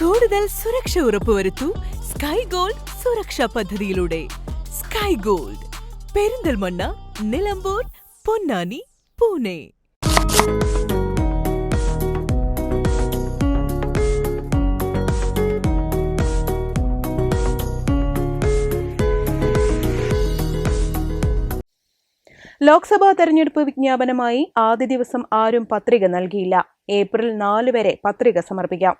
കൂടുതൽ സുരക്ഷ ഉറപ്പുവരുത്തൂ sky gold സുരക്ഷാ പദ്ധതിയിലൂടെ. Sky gold Perinthalmanna Nilambur Ponnani Pune. Lok Sabha തെരഞ്ഞെടുപ്പ് വിജ്ഞാപനമായി ആദ്യ ദിവസം ആരും പത്രിക നൽകിയില്ല. ഏപ്രിൽ നാല് വരെ പത്രിക സമർപ്പിക്കാം.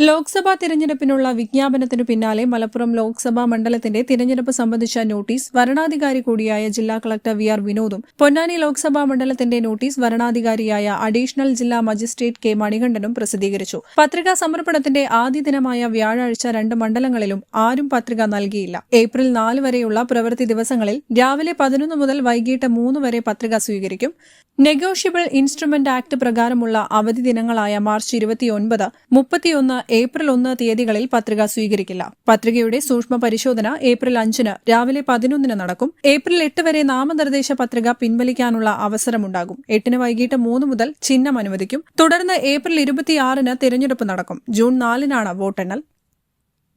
ലോക്സഭാ തിരഞ്ഞെടുപ്പിനുള്ള വിജ്ഞാപനത്തിനു പിന്നാലെ മലപ്പുറം ലോക്സഭാ മണ്ഡലത്തിന്റെ തിരഞ്ഞെടുപ്പ് സംബന്ധിച്ച നോട്ടീസ് വരണാധികാരി കൂടിയായ ജില്ലാ കളക്ടർ വി ആർ വിനോദും പൊന്നാനി ലോക്സഭാ മണ്ഡലത്തിന്റെ നോട്ടീസ് വരണാധികാരിയായ അഡീഷണൽ ജില്ലാ മജിസ്ട്രേറ്റ് കെ മണികണ്ഠനും പ്രസിദ്ധീകരിച്ചു. പത്രികാ സമർപ്പണത്തിന്റെ ആദ്യ ദിനമായ വ്യാഴാഴ്ച രണ്ട് മണ്ഡലങ്ങളിലും ആരും പത്രിക നൽകിയില്ല. ഏപ്രിൽ നാല് വരെയുള്ള പ്രവൃത്തി ദിവസങ്ങളിൽ രാവിലെ പതിനൊന്ന് മുതൽ വൈകിട്ട് മൂന്ന് വരെ പത്രിക സ്വീകരിക്കും. നെഗോഷ്യബിൾ ഇൻസ്ട്രുമെന്റ് ആക്ട് പ്രകാരമുള്ള അവധി ദിനങ്ങളായ മാർച്ച് ഇരുപത്തിയൊൻപത് മുപ്പത്തിയൊന്ന് ഏപ്രിൽ ഒന്ന് തീയതികളിൽ പത്രിക സ്വീകരിക്കില്ല. പത്രികയുടെ സൂക്ഷ്മ പരിശോധന ഏപ്രിൽ അഞ്ചിന് രാവിലെ പതിനൊന്നിന് നടക്കും. ഏപ്രിൽ എട്ട് വരെ നാമനിർദ്ദേശ പത്രിക പിൻവലിക്കാനുള്ള അവസരമുണ്ടാകും. എട്ടിന് വൈകിട്ട് മൂന്ന് മുതൽ ചിഹ്നം അനുവദിക്കും. തുടർന്ന് ഏപ്രിൽ ഇരുപത്തിയാറിന് തിരഞ്ഞെടുപ്പ് നടക്കും. ജൂൺ നാലിനാണ് വോട്ടെണ്ണൽ.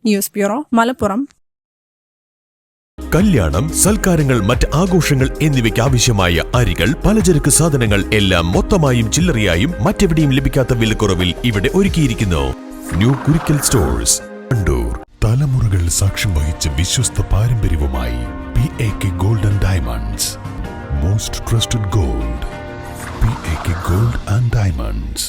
News bureau Malappuram. കല്യാണം സൽക്കാരങ്ങൾ മറ്റ് ആഘോഷങ്ങൾ എന്നിവയ്ക്ക് ആവശ്യമായ അരികൾ പലചരക്ക് സാധനങ്ങൾ എല്ലാം മൊത്തമായും ചില്ലറയായും മറ്റെവിടെയും ലഭിക്കാത്ത വിലക്കുറവിൽ ഇവിടെ ഒരുക്കിയിരിക്കുന്നു. ന്യൂ കുരിക്കൽ സ്റ്റോഴ്സ് കണ്ടൂർ തലമുറകൾ സാക്ഷ്യം വഹിച്ച വിശ്വസ്ത പാരമ്പര്യവുമായി P A K golden diamonds most trusted gold P A K gold and diamonds